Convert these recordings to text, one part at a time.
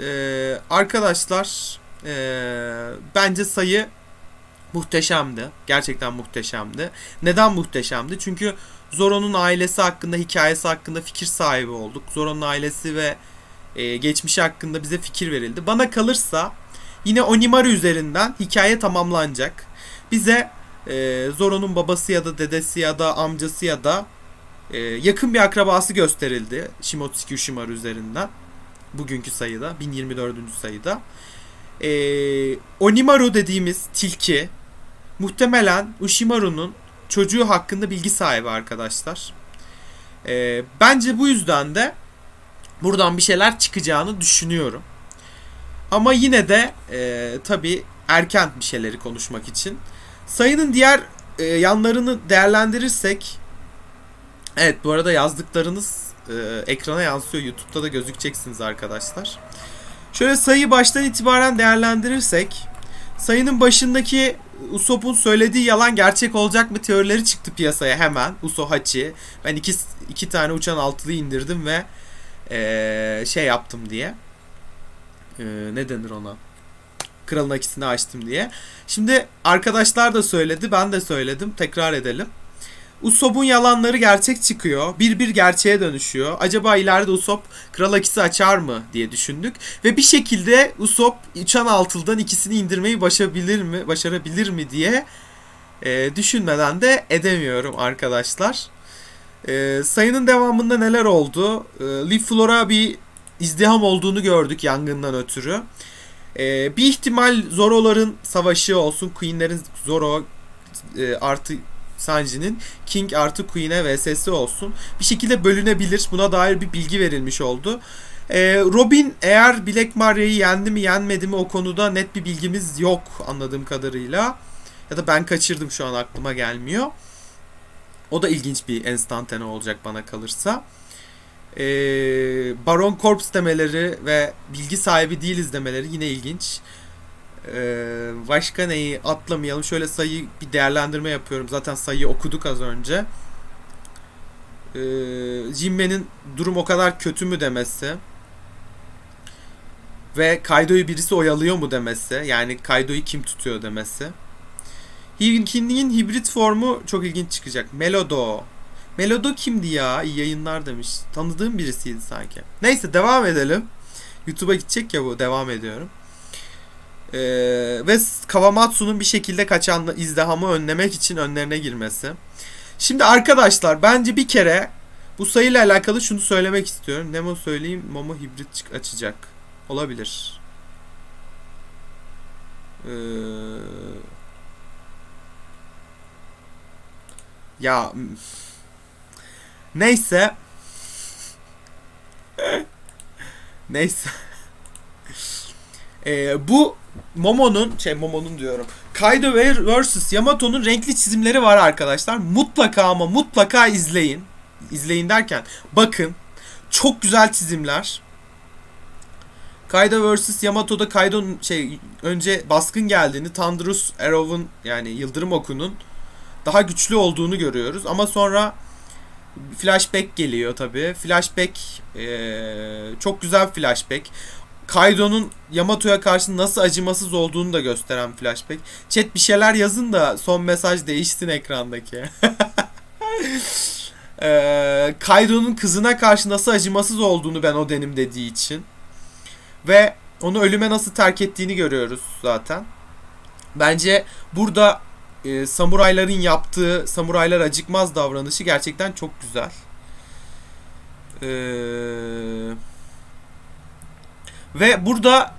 e, arkadaşlar e, bence sayı muhteşemdi. Gerçekten muhteşemdi. Neden muhteşemdi? Çünkü Zoro'nun ailesi hakkında, hikayesi hakkında fikir sahibi olduk. Zoro'nun ailesi ve e, geçmişi hakkında bize fikir verildi. Bana kalırsa yine Onimaru üzerinden hikaye tamamlanacak. Bize e, Zoro'nun babası ya da dedesi ya da amcası ya da e, yakın bir akrabası gösterildi Shimotsuki Ushimaru üzerinden. Bugünkü sayıda, 1024. sayıda. E, Onimaru dediğimiz tilki muhtemelen Ushimaru'nun çocuğu hakkında bilgi sahibi arkadaşlar. E, bence bu yüzden de buradan bir şeyler çıkacağını düşünüyorum. Ama yine de e, tabii erken bir şeyleri konuşmak için. Sayının diğer e, yanlarını değerlendirirsek Evet bu arada yazdıklarınız e, ekrana yansıyor. YouTube'da da gözükeceksiniz arkadaşlar. Şöyle sayıyı baştan itibaren değerlendirirsek sayının başındaki Usopp'un söylediği yalan gerçek olacak mı teorileri çıktı piyasaya hemen. Uso Hachi. Ben iki, iki tane uçan altılıyı indirdim ve e, şey yaptım diye. E, ne denir ona? Kralın akisini açtım diye. Şimdi arkadaşlar da söyledi ben de söyledim. Tekrar edelim. Usopp'un yalanları gerçek çıkıyor. Bir bir gerçeğe dönüşüyor. Acaba ileride Usopp Kral Akisi açar mı diye düşündük. Ve bir şekilde Usopp uçan altıldan ikisini indirmeyi başarabilir mi, başarabilir mi diye e, düşünmeden de edemiyorum arkadaşlar. E, sayının devamında neler oldu? E, Leaf Flora bir izdiham olduğunu gördük yangından ötürü. E, bir ihtimal Zoro'ların savaşı olsun. Queen'lerin Zoro e, artı Sanji'nin King artı Queen'e vs'si olsun. Bir şekilde bölünebilir. Buna dair bir bilgi verilmiş oldu. Ee, Robin eğer Black Maria'yı yendi mi yenmedi mi o konuda net bir bilgimiz yok anladığım kadarıyla. Ya da ben kaçırdım şu an aklıma gelmiyor. O da ilginç bir enstantane olacak bana kalırsa. Ee, Baron Corps demeleri ve bilgi sahibi değiliz demeleri yine ilginç. Ee, başka neyi atlamayalım. Şöyle sayı bir değerlendirme yapıyorum. Zaten sayıyı okuduk az önce. Ee, Jinbe'nin durum o kadar kötü mü demesi. Ve Kaido'yu birisi oyalıyor mu demesi. Yani Kaido'yu kim tutuyor demesi. King'in hibrit formu çok ilginç çıkacak. Melodo. Melodo kimdi ya? İyi yayınlar demiş. Tanıdığım birisiydi sanki. Neyse devam edelim. YouTube'a gidecek ya bu. Devam ediyorum. Ee, ve Kawamatsu'nun bir şekilde kaçan izdihamı önlemek için önlerine girmesi. Şimdi arkadaşlar bence bir kere bu sayıyla alakalı şunu söylemek istiyorum. Nemo söyleyeyim Momo hibrit açacak. Olabilir. Ee, ya neyse neyse ee, bu Momo'nun şey Momo'nun diyorum. Kaido vs Yamato'nun renkli çizimleri var arkadaşlar. Mutlaka ama mutlaka izleyin. İzleyin derken bakın. Çok güzel çizimler. Kaido vs Yamato'da Kaido'nun şey önce baskın geldiğini, Thunderous Arrow'un yani Yıldırım Oku'nun daha güçlü olduğunu görüyoruz ama sonra flashback geliyor tabi. Flashback ee, çok güzel flashback. Kaido'nun Yamato'ya karşı nasıl acımasız olduğunu da gösteren flashback. Chat bir şeyler yazın da son mesaj değişsin ekrandaki. ee, Kaido'nun kızına karşı nasıl acımasız olduğunu ben o denim dediği için. Ve onu ölüme nasıl terk ettiğini görüyoruz zaten. Bence burada e, samurayların yaptığı samuraylar acıkmaz davranışı gerçekten çok güzel. Eee... Ve burada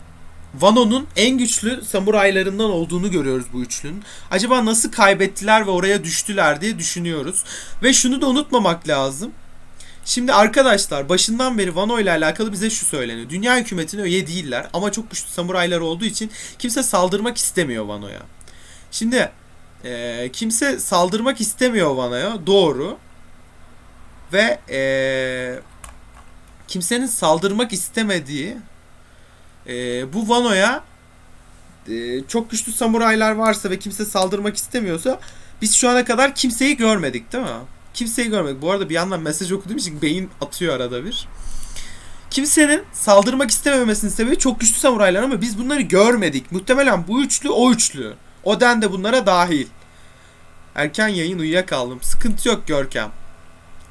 Wano'nun en güçlü samuraylarından olduğunu görüyoruz bu üçlünün. Acaba nasıl kaybettiler ve oraya düştüler diye düşünüyoruz. Ve şunu da unutmamak lazım. Şimdi arkadaşlar başından beri Wano ile alakalı bize şu söyleniyor. Dünya hükümetine üye değiller ama çok güçlü samuraylar olduğu için kimse saldırmak istemiyor Wano'ya. Şimdi e, kimse saldırmak istemiyor Wano'ya doğru. Ve e, kimsenin saldırmak istemediği e, bu Wano'ya e, çok güçlü samuraylar varsa ve kimse saldırmak istemiyorsa biz şu ana kadar kimseyi görmedik değil mi? Kimseyi görmedik. Bu arada bir yandan mesaj okuduğum için beyin atıyor arada bir. Kimsenin saldırmak istememesinin sebebi çok güçlü samuraylar ama biz bunları görmedik. Muhtemelen bu üçlü o üçlü. Oden de bunlara dahil. Erken yayın uyuyakaldım. Sıkıntı yok Görkem.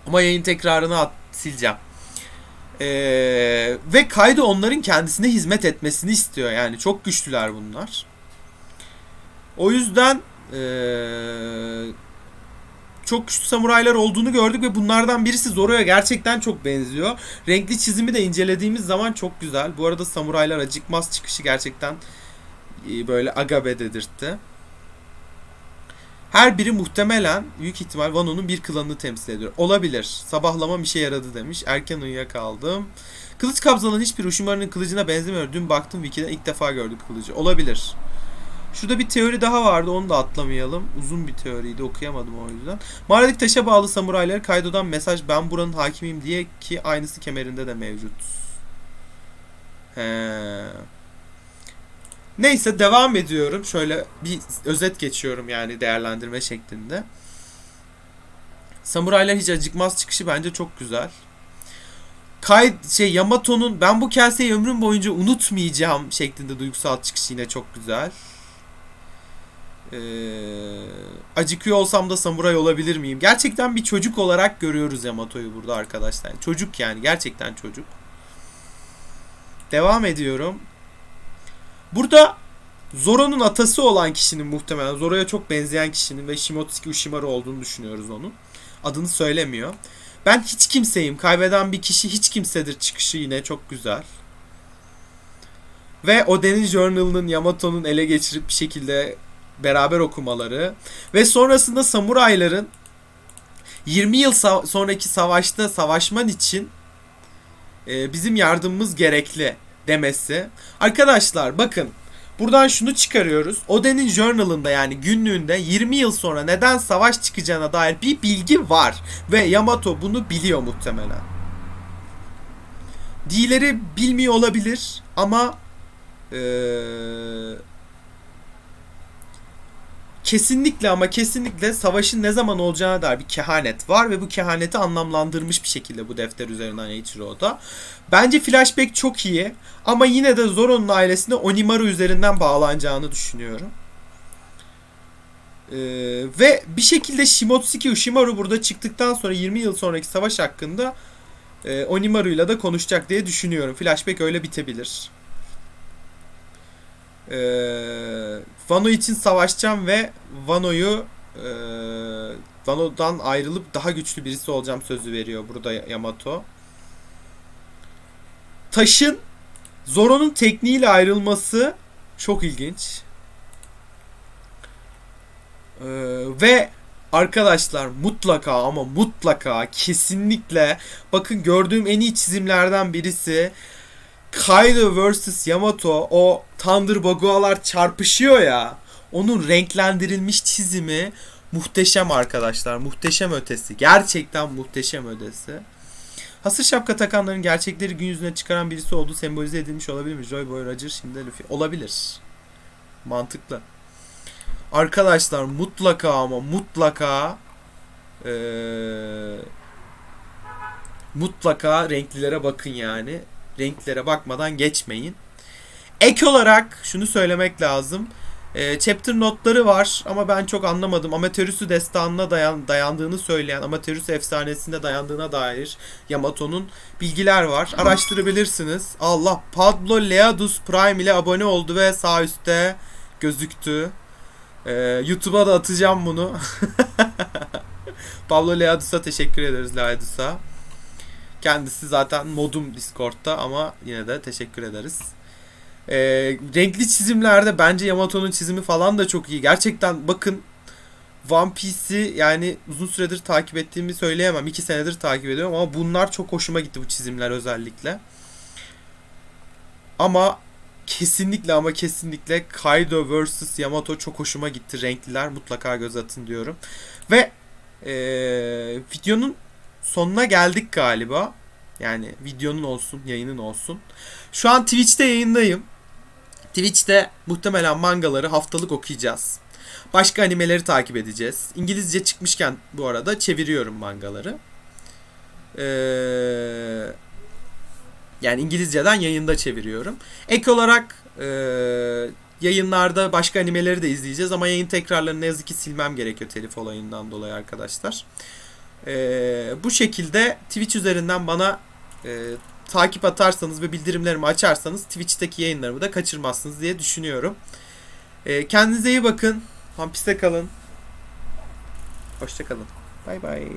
Ama yayın tekrarını at, sileceğim. Ee, ve Kaydo onların kendisine hizmet etmesini istiyor. Yani çok güçlüler bunlar. O yüzden ee, çok güçlü samuraylar olduğunu gördük ve bunlardan birisi Zoro'ya gerçekten çok benziyor. Renkli çizimi de incelediğimiz zaman çok güzel. Bu arada samuraylar acıkmaz çıkışı gerçekten e, böyle agabe dedirtti. Her biri muhtemelen büyük ihtimal Wano'nun bir klanını temsil ediyor. Olabilir. Sabahlamam işe yaradı demiş. Erken uyuyakaldım. Kılıç kabzalan hiçbir Ushimaru'nun kılıcına benzemiyor. Dün baktım Wiki'den ilk defa gördük kılıcı. Olabilir. Şurada bir teori daha vardı onu da atlamayalım. Uzun bir teoriydi okuyamadım o yüzden. Mağaradaki taşa bağlı samurayları Kaido'dan mesaj ben buranın hakimiyim diye ki aynısı kemerinde de mevcut. He. Neyse devam ediyorum. Şöyle bir özet geçiyorum yani değerlendirme şeklinde. Samuraylar hiç acıkmaz çıkışı bence çok güzel. Kay şey Yamato'nun ben bu kaseyi ömrüm boyunca unutmayacağım şeklinde duygusal çıkışı yine çok güzel. Ee, acıkıyor olsam da samuray olabilir miyim? Gerçekten bir çocuk olarak görüyoruz Yamato'yu burada arkadaşlar. Çocuk yani gerçekten çocuk. Devam ediyorum. Burada Zoro'nun atası olan kişinin muhtemelen Zoro'ya çok benzeyen kişinin ve Shimotsuki Ushimaru olduğunu düşünüyoruz onun. Adını söylemiyor. Ben hiç kimseyim. Kaybeden bir kişi hiç kimsedir çıkışı yine çok güzel. Ve Oden'in Journal'ının Yamato'nun ele geçirip bir şekilde beraber okumaları ve sonrasında samurayların 20 yıl sa- sonraki savaşta savaşman için e, bizim yardımımız gerekli demesi. Arkadaşlar bakın buradan şunu çıkarıyoruz. Oden'in journal'ında yani günlüğünde 20 yıl sonra neden savaş çıkacağına dair bir bilgi var ve Yamato bunu biliyor muhtemelen. Diğerleri bilmiyor olabilir ama eee kesinlikle ama kesinlikle savaşın ne zaman olacağına dair bir kehanet var ve bu kehaneti anlamlandırmış bir şekilde bu defter üzerinden Eiichiro'da. Bence flashback çok iyi ama yine de Zoro'nun ailesine Onimaru üzerinden bağlanacağını düşünüyorum. Ee, ve bir şekilde Shimotsuki Ushimaru burada çıktıktan sonra 20 yıl sonraki savaş hakkında e, Onimaru'yla da konuşacak diye düşünüyorum. Flashback öyle bitebilir. Ee, Vano için savaşacağım ve Vano'yu e, Vano'dan ayrılıp daha güçlü birisi olacağım sözü veriyor burada Yamato. Taş'ın Zoro'nun tekniğiyle ayrılması çok ilginç. Ee, ve arkadaşlar mutlaka ama mutlaka kesinlikle bakın gördüğüm en iyi çizimlerden birisi Kaido vs Yamato o Thunder Bagualar çarpışıyor ya. Onun renklendirilmiş çizimi muhteşem arkadaşlar. Muhteşem ötesi. Gerçekten muhteşem ötesi. Hasır şapka takanların gerçekleri gün yüzüne çıkaran birisi olduğu sembolize edilmiş olabilir mi? Joy Boy Roger şimdi Luffy. Olabilir. Mantıklı. Arkadaşlar mutlaka ama mutlaka ee, mutlaka renklilere bakın yani renklere bakmadan geçmeyin. Ek olarak şunu söylemek lazım. E, chapter notları var ama ben çok anlamadım. Amatörüsü destanına dayan, dayandığını söyleyen, Amatörüsü efsanesinde dayandığına dair Yamato'nun bilgiler var. Araştırabilirsiniz. Allah Pablo Leadus Prime ile abone oldu ve sağ üstte gözüktü. E, YouTube'a da atacağım bunu. Pablo Leadus'a teşekkür ederiz Leadus'a. Kendisi zaten modum Discord'da ama yine de teşekkür ederiz. Ee, renkli çizimlerde bence Yamato'nun çizimi falan da çok iyi. Gerçekten bakın One Piece'i yani uzun süredir takip ettiğimi söyleyemem. iki senedir takip ediyorum ama bunlar çok hoşuma gitti bu çizimler özellikle. Ama kesinlikle ama kesinlikle Kaido vs Yamato çok hoşuma gitti. Renkliler mutlaka göz atın diyorum. Ve ee, videonun sonuna geldik galiba. Yani videonun olsun, yayının olsun. Şu an Twitch'te yayındayım. Twitch'te muhtemelen mangaları haftalık okuyacağız. Başka animeleri takip edeceğiz. İngilizce çıkmışken bu arada çeviriyorum mangaları. Ee, Yani İngilizceden yayında çeviriyorum. Ek olarak e, yayınlarda başka animeleri de izleyeceğiz ama yayın tekrarlarını ne yazık ki silmem gerekiyor telif olayından dolayı arkadaşlar. E, bu şekilde Twitch üzerinden bana e, takip atarsanız ve bildirimlerimi açarsanız Twitch'teki yayınlarımı da kaçırmazsınız diye düşünüyorum. E, kendinize iyi bakın. Hampiste kalın. Hoşça kalın. Bay bay.